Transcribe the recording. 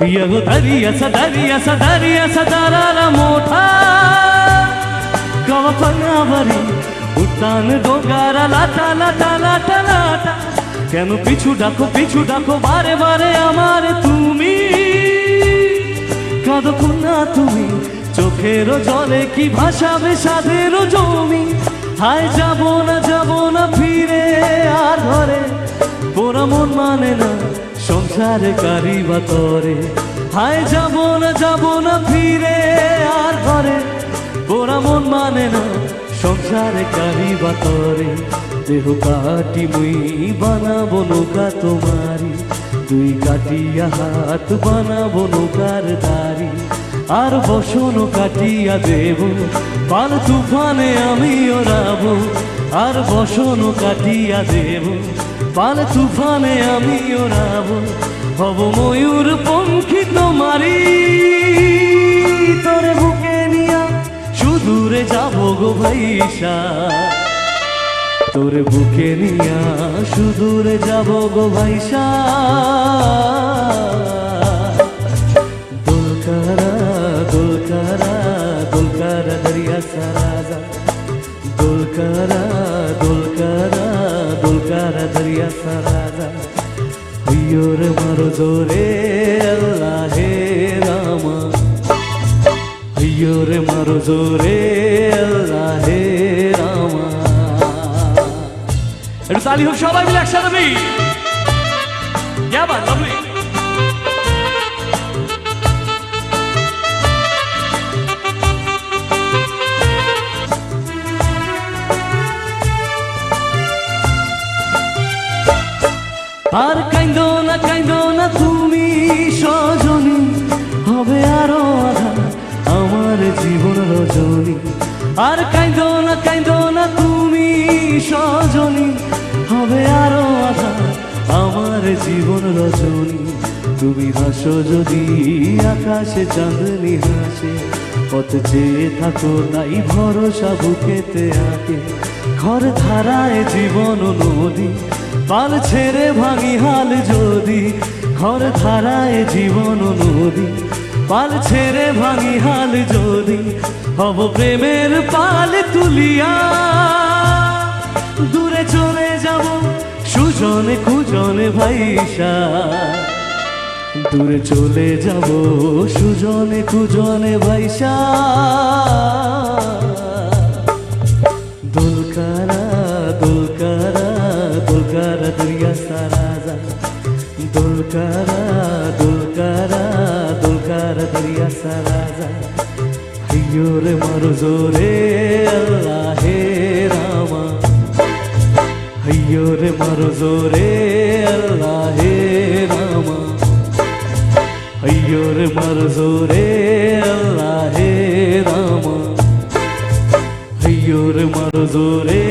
भैया गो दरिया सा दरिया सा दरिया सा दारारा मोठा कवा পানাবারি উত্তান ডোগারা লাটা লাটা লাটা লাটা কেন পিছু ডাকো পিছু ডাকো বারে বারে আমার তুমি কাঁদো না তুমি চোখের জলে কি ভাসাবে সাধের জমি হায় যাব না যাব না ফিরে আর ঘরে পোড়া মন মানে না সংসারে কারি। বা তরে হায় যাব না যাব না ফিরে আর ঘরে। পোড়া মন মানে না সংসারে কারি। বা তরে দেহ কাটি মুই বানাবো নৌকা তোমারি। দুই কাটিয়া হাত বানাবো নৌকার দারি আর বসন কাটিয়া দেব, পাল তুফানে আমি ওরাব আর বসন কাটিয়া দেব, পাল তুফানে আমি ওরাব হব ময়ূর পঙ্খী তোমারি তোরে বুকে নিয়া সুদূরে যাব গো ভাইসা। তোর বুকে নিয়া সুদূরে যাব গো ভাইসা। দোলকারা দোলকারা দোলকারা দরিয়া সারাজা দোলকারা দোলকারা দোলকারা দরিয়া সারাজা হইয়োর মারো জোরে আল্লাহ রামা। প্রিয়র মারো জোরে আল্লাহ রামা। একটু তালি হোক সবাই মিলে একসাথে আমি Yeah, man, lovely. আর কাইন্দ না কাইন্দ না, তুমি সজনী। হবে আরও আধা আমার জীবন রজনী। আর কাইন্দ না কাইন্দ না, তুমি সজনী। হবে আরও আধা আমার জীবন রজনী। তুমি হাসো যদি আকাশে চাঁদনি হাসে। পথ চেয়ে থাকো তাই ভরসা বুকেতে আঁকে। ঘর ধারায় জীবন নদী। পাল ছেড়ে ভাঙি হাল যদি, ঘর ধারায় জীবন নদী পাল ছেড়ে ভাঙি হাল যদি, হব প্রেমের পাল তুলিয়া। দূরে চলে যাব সুজনে কুজনে ভাইসা। দূরে চলে যাব সুজনে কুজনে ভাইসা। দরিয়া সারাজা দোলকারা দোলকারা দোলকারা দরিয়া সারাজা হিয়োরে মারো জোরে, আল্লাহ হে রামা হিয়োরে মারো জোরে, আল্লাহ হে রামা হিয়োরে মারো জোরে, আল্লাহ হে রামা হইয়োর মার জোরে